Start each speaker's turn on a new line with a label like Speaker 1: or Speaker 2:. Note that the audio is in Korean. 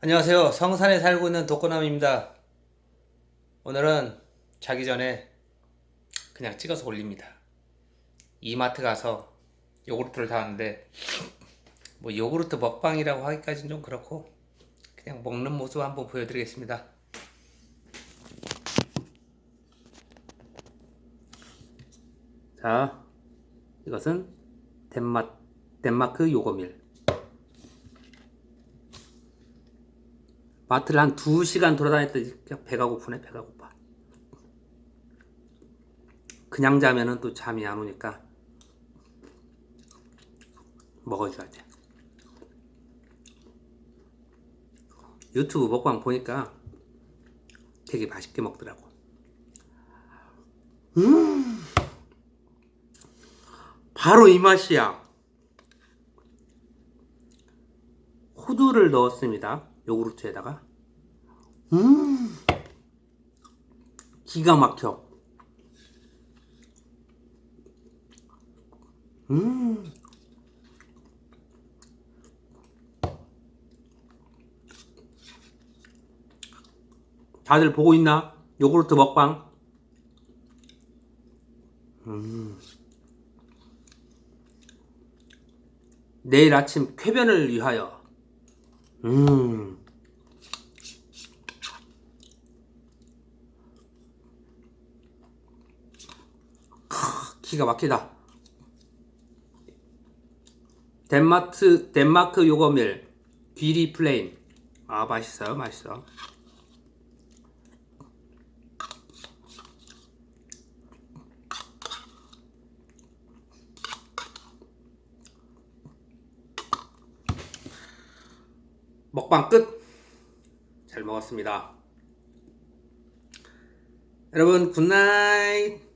Speaker 1: 안녕하세요. 성산에 살고 있는 독거남입니다. 오늘은 자기 전에 그냥 찍어서 올립니다. 이마트 가서 요구르트를 사왔는데 뭐 요구르트 먹방이라고 하기까지는 좀 그렇고 그냥 먹는 모습 한번 보여드리겠습니다. 자, 이것은 덴마, 덴마크 요거밀. 마트를 한 2시간 돌아다녔더니 배가 고프네 배가 고파. 그냥 자면은 또 잠이 안 오니까 먹어줘야 돼. 유튜브 먹방 보니까 되게 맛있게 먹더라고. 음! 바로 이 맛이야. 호두를 넣었습니다. 요구르트에다가. 음, 기가 막혀. 음, 다들 보고 있나? 요구르트 먹방. 음. 내일 아침 쾌변을 위하여. 음. 크, 기가 막히다. 덴마트 덴마크 요거밀 귀리 플레인. 아 맛있어요, 맛있어. 먹방 끝. 잘 먹었습니다. 여러분 굿나잇.